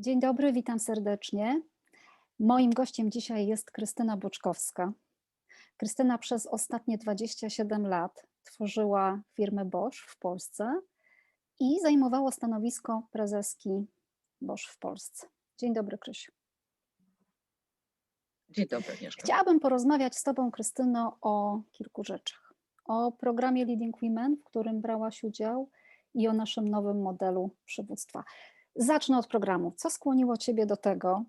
Dzień dobry, witam serdecznie. Moim gościem dzisiaj jest Krystyna Boczkowska. Krystyna przez ostatnie 27 lat tworzyła firmę Bosch w Polsce i zajmowała stanowisko prezeski Bosch w Polsce. Dzień dobry, Krysiu. Dzień dobry, Agnieszka. Chciałabym porozmawiać z Tobą, Krystyno, o kilku rzeczach. O programie Leading Women, w którym brałaś udział i o naszym nowym modelu przywództwa. Zacznę od programu. Co skłoniło Ciebie do tego,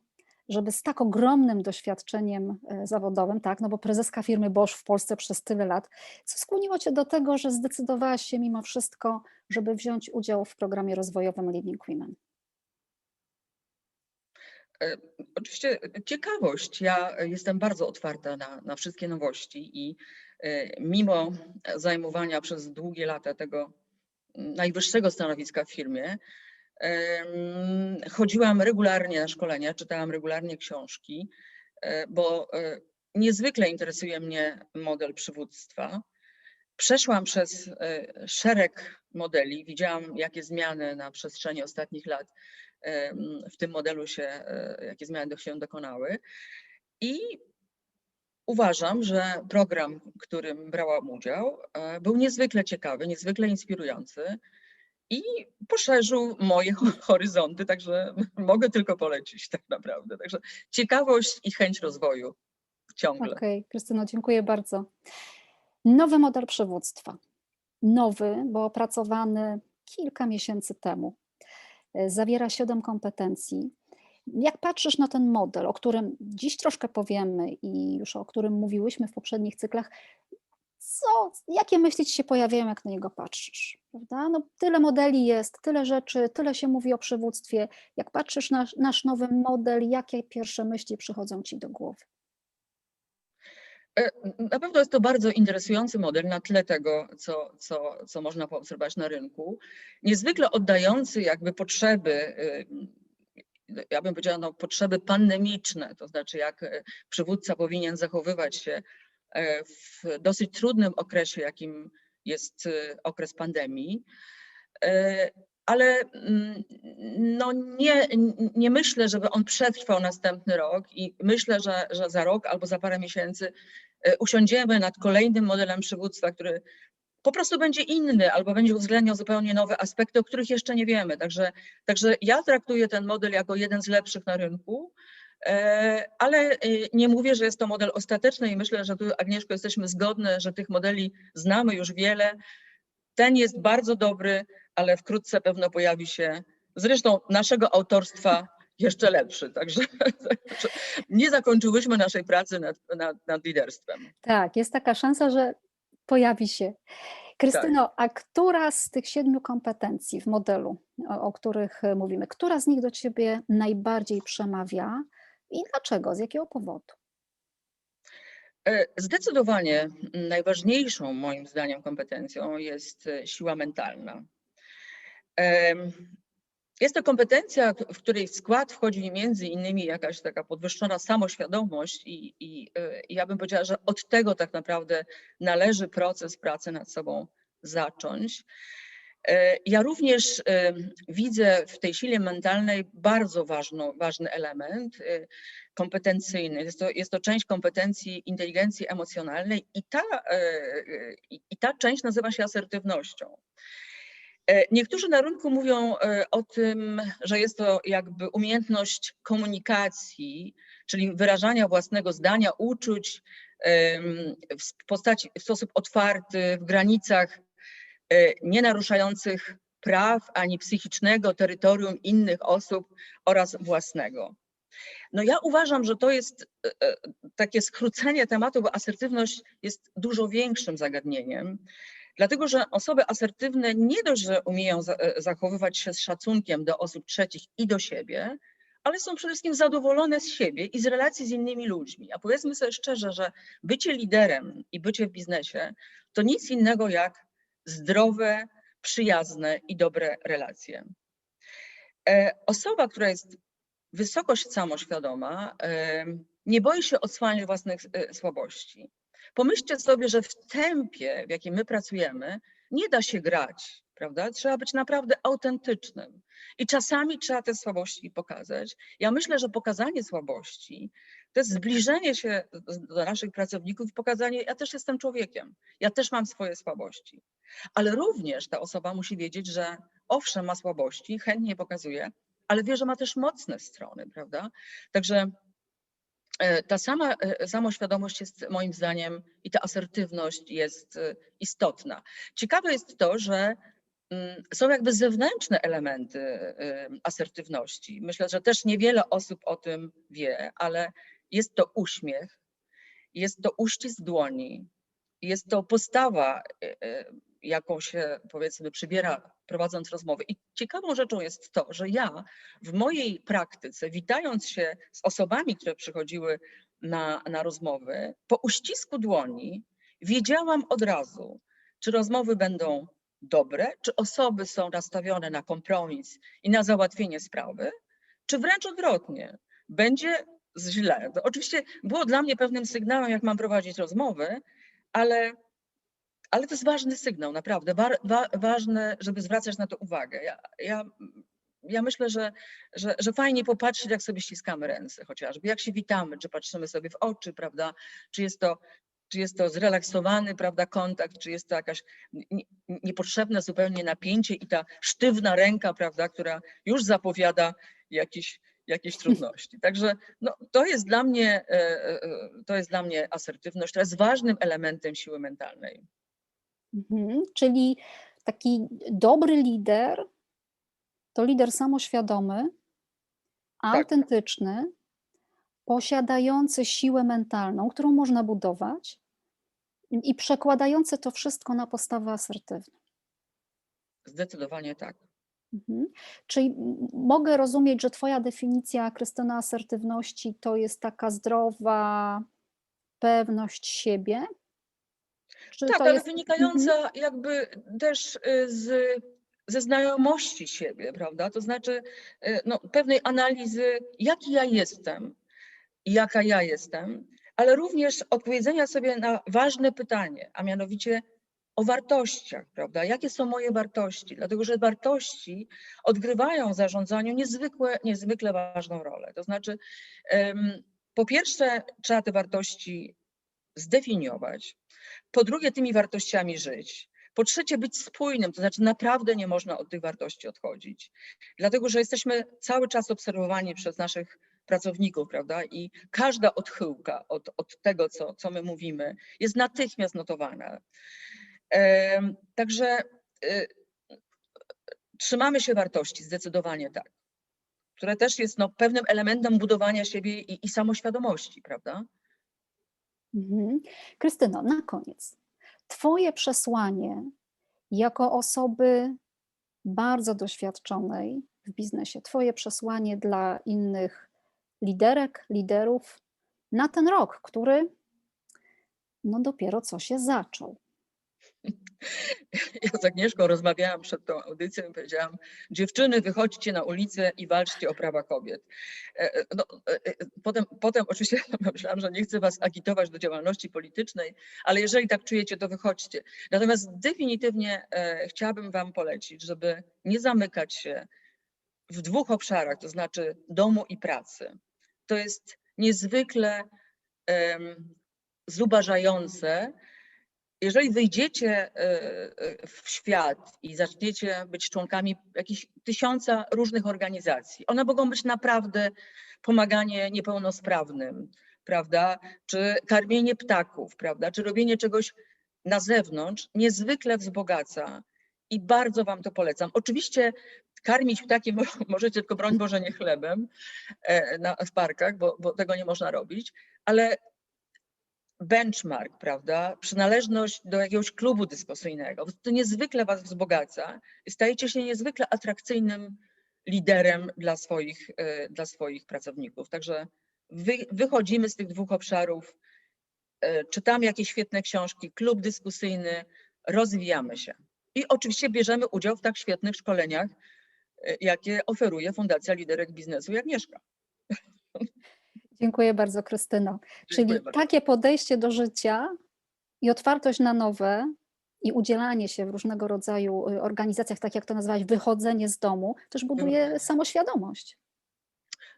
żeby z tak ogromnym doświadczeniem e, zawodowym, tak, no bo prezeska firmy Bosch w Polsce przez tyle lat, co skłoniło Cię do tego, że zdecydowałaś się mimo wszystko, żeby wziąć udział w programie rozwojowym Leading Women? E, Oczywiście ciekawość. Ja jestem bardzo otwarta na, na wszystkie nowości i e, mimo zajmowania przez długie lata tego najwyższego stanowiska w firmie, chodziłam regularnie na szkolenia, czytałam regularnie książki, e, bo e, niezwykle interesuje mnie model przywództwa. Przeszłam przez e, szereg modeli, widziałam jakie zmiany na przestrzeni ostatnich lat w tym modelu się, jakie zmiany się dokonały. I uważam, że program, w którym brałam udział, był niezwykle ciekawy, niezwykle inspirujący i poszerzył moje ho- horyzonty, także mogę tylko polecić tak naprawdę. Także ciekawość i chęć rozwoju ciągle. Okej, Krystyno, dziękuję bardzo. Nowy model przywództwa. Nowy, bo opracowany kilka miesięcy temu. Zawiera siedem kompetencji. Jak patrzysz na ten model, o którym dziś troszkę powiemy i już o którym mówiłyśmy w poprzednich cyklach, co, jakie myśli ci się pojawiają, jak na niego patrzysz? Prawda? No, tyle modeli jest, tyle rzeczy, tyle się mówi o przywództwie. Jak patrzysz na nasz nowy model, jakie pierwsze myśli przychodzą ci do głowy? E, Na pewno jest to bardzo interesujący model na tle tego, co, co, co można poobserwować na rynku. Niezwykle oddający jakby potrzeby, y, ja bym powiedziała, no, potrzeby pandemiczne, to znaczy jak e, przywódca powinien zachowywać się w dosyć trudnym okresie, jakim jest y, okres pandemii. E, Ale mm, no nie, nie myślę, żeby on przetrwał następny rok i myślę, że, że za rok albo za parę miesięcy e, usiądziemy nad kolejnym modelem przywództwa, który po prostu będzie inny albo będzie uwzględniał zupełnie nowe aspekty, o których jeszcze nie wiemy. Także, także ja traktuję ten model jako jeden z lepszych na rynku, e, ale e, nie mówię, że jest to model ostateczny i myślę, że tu Agnieszko jesteśmy zgodne, że tych modeli znamy już wiele. Ten jest bardzo dobry, ale wkrótce pewno pojawi się zresztą naszego autorstwa jeszcze lepszy. Także, nie zakończyłyśmy naszej pracy nad, nad, nad liderstwem. Tak, jest taka szansa, że pojawi się. Krystyno, a która z tych siedmiu kompetencji w modelu, o, o których e, mówimy, która z nich do ciebie najbardziej przemawia i dlaczego? Z jakiego powodu? E, Zdecydowanie najważniejszą moim zdaniem kompetencją jest e, siła mentalna. Jest to kompetencja, w której w skład wchodzi między innymi jakaś taka podwyższona samoświadomość i, i, e, i ja bym powiedziała, że od tego tak naprawdę należy proces pracy nad sobą zacząć. E, Ja również em, widzę w tej sile mentalnej bardzo ważną, ważny element e, kompetencyjny. Jest to, jest to część kompetencji inteligencji emocjonalnej i ta, e, e, i ta część nazywa się asertywnością. E, Niektórzy na rynku mówią e, o tym, że jest to jakby umiejętność komunikacji, czyli wyrażania własnego zdania, uczuć w postaci, w sposób otwarty, w granicach e, nie naruszających praw ani psychicznego terytorium innych osób oraz własnego. No ja uważam, że to jest e, e, takie skrócenie tematu, bo asertywność jest dużo większym zagadnieniem, dlatego że osoby asertywne nie dość, że umieją za- e, zachowywać się z szacunkiem do osób trzecich i do siebie, ale są przede wszystkim zadowolone z siebie i z relacji z innymi ludźmi. A powiedzmy sobie szczerze, że bycie liderem i bycie w biznesie to nic innego jak zdrowe, przyjazne i dobre relacje. E, Osoba, która jest wysokość samoświadoma, em, nie boi się odsłaniać własnych e, słabości. Pomyślcie sobie, że w tempie, w jakim my pracujemy, nie da się grać prawda? Trzeba być naprawdę autentycznym. I czasami trzeba te słabości pokazać. Ja myślę, że pokazanie słabości to jest zbliżenie się do naszych pracowników pokazanie, ja też jestem człowiekiem, ja też mam swoje słabości. Ale również ta osoba musi wiedzieć, że owszem, ma słabości, chętnie je pokazuje, ale wie, że ma też mocne strony, prawda? Także e, ta sama e, samoświadomość jest moim zdaniem i ta asertywność jest e, istotna. Ciekawe jest to, że mm, są jakby zewnętrzne elementy asertywności. Myślę, że też niewiele osób o tym wie, ale jest to uśmiech, jest to uścisk dłoni, jest to postawa, jaką się powiedzmy przybiera prowadząc rozmowy. I ciekawą rzeczą jest to, że ja w mojej praktyce, witając się z osobami, które przychodziły na, na rozmowy, po uścisku dłoni wiedziałam od razu, czy rozmowy będą dobre, czy osoby są nastawione na kompromis i na załatwienie sprawy, czy wręcz odwrotnie, będzie źle. To oczywiście było dla mnie pewnym sygnałem, jak mam prowadzić rozmowy, ale, ale to jest ważny sygnał, naprawdę. Wa, wa, ważne, żeby zwracać na to uwagę. Ja, ja, ja myślę, że, że, że fajnie popatrzeć, jak sobie ściskamy ręce chociażby, jak się witamy, czy patrzymy sobie w oczy, prawda? Czy jest to, czy jest to zrelaksowany, prawda, kontakt, czy jest to jakaś nie- niepotrzebne zupełnie napięcie i ta sztywna ręka, prawda, która już zapowiada jakiś, jakieś trudności. Także no, to jest dla mnie, e, e, e, to jest dla mnie asertywność, która jest ważnym elementem siły mentalnej. Mhm. Czyli taki dobry lider to lider samoświadomy, autentyczny, posiadający siłę mentalną, którą można budować i przekładający to wszystko na postawę asertywną. Zdecydowanie tak. Mhm. Czyli mogę rozumieć, że Twoja definicja, Krystyna, asertywności to jest taka zdrowa pewność siebie? Czy Tak, ale jest... wynikająca jakby też y, z, ze znajomości siebie, prawda? To znaczy y, no, pewnej analizy, jaki ja jestem, jaka ja jestem, ale również odpowiedzenia sobie na ważne pytanie, a mianowicie o wartościach, prawda? Jakie są moje wartości? Dlatego, że wartości odgrywają w zarządzaniu niezwykłe, niezwykle ważną rolę. To znaczy, po pierwsze, trzeba te wartości zdefiniować, po drugie, tymi wartościami żyć. Po trzecie, być spójnym, to znaczy naprawdę nie można od tych wartości odchodzić. Dlatego, że jesteśmy cały czas obserwowani przez naszych pracowników, prawda? I każda odchyłka od, od tego, co, co my mówimy, jest natychmiast notowana. Em, Także y, trzymamy się wartości, zdecydowanie tak, które też jest no, pewnym elementem budowania siebie i, i samoświadomości, prawda? Mhm. Krystyno, na koniec. Twoje przesłanie jako osoby bardzo doświadczonej w biznesie, Twoje przesłanie dla innych liderek, liderów na ten rok, który no dopiero co się zaczął. Ja z Agnieszką rozmawiałam przed tą audycją i powiedziałam, dziewczyny wychodźcie na ulicę i walczcie o prawa kobiet. E, e, No, e, potem, potem oczywiście myślałam, że nie chcę was agitować do działalności politycznej, ale jeżeli tak czujecie, to wychodźcie. Natomiast definitywnie chciałabym wam polecić, żeby nie zamykać się w dwóch obszarach, to znaczy domu i pracy. To jest niezwykle em, zubażające, jeżeli wyjdziecie e, e, w świat i zaczniecie być członkami jakichś tysiąca różnych organizacji, one mogą być naprawdę pomaganie niepełnosprawnym, prawda, czy karmienie ptaków, prawda, czy robienie czegoś na zewnątrz, niezwykle wzbogaca i bardzo wam to polecam. Oczywiście karmić ptaki mo- możecie tylko broń Boże nie chlebem e, na, w parkach, bo, bo tego nie można robić, ale benchmark, prawda, przynależność do jakiegoś klubu dyskusyjnego, to niezwykle was wzbogaca i stajecie się niezwykle atrakcyjnym liderem dla swoich, e, dla swoich pracowników. Także wy, wychodzimy z tych dwóch obszarów, e, czytamy jakieś świetne książki, klub dyskusyjny, rozwijamy się. I oczywiście bierzemy udział w tak świetnych szkoleniach, e, jakie oferuje Fundacja Liderek Biznesu jak Agnieszka. Dziękuję bardzo, Krystyno. Dziękuję Czyli bardzo. takie podejście do życia i otwartość na nowe i udzielanie się w różnego rodzaju y, organizacjach, tak jak to nazwałaś, wychodzenie z domu, też buduje samoświadomość.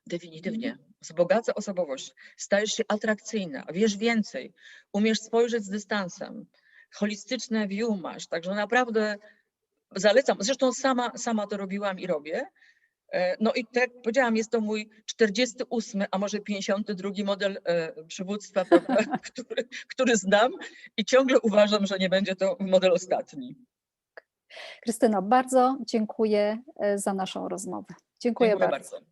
Definitywnie. Wzbogaca osobowość, stajesz się atrakcyjna, wiesz więcej, umiesz spojrzeć z dystansem, holistyczne view masz, także naprawdę zalecam. Zresztą sama, sama to robiłam i robię. E, No i tak jak powiedziałam, jest to mój 48, a może 52 model e, przywództwa, który, który znam i ciągle uważam, że nie będzie to model ostatni. Krystyno, bardzo dziękuję e, za naszą rozmowę. Dziękuję, Dziękuję bardzo. bardzo.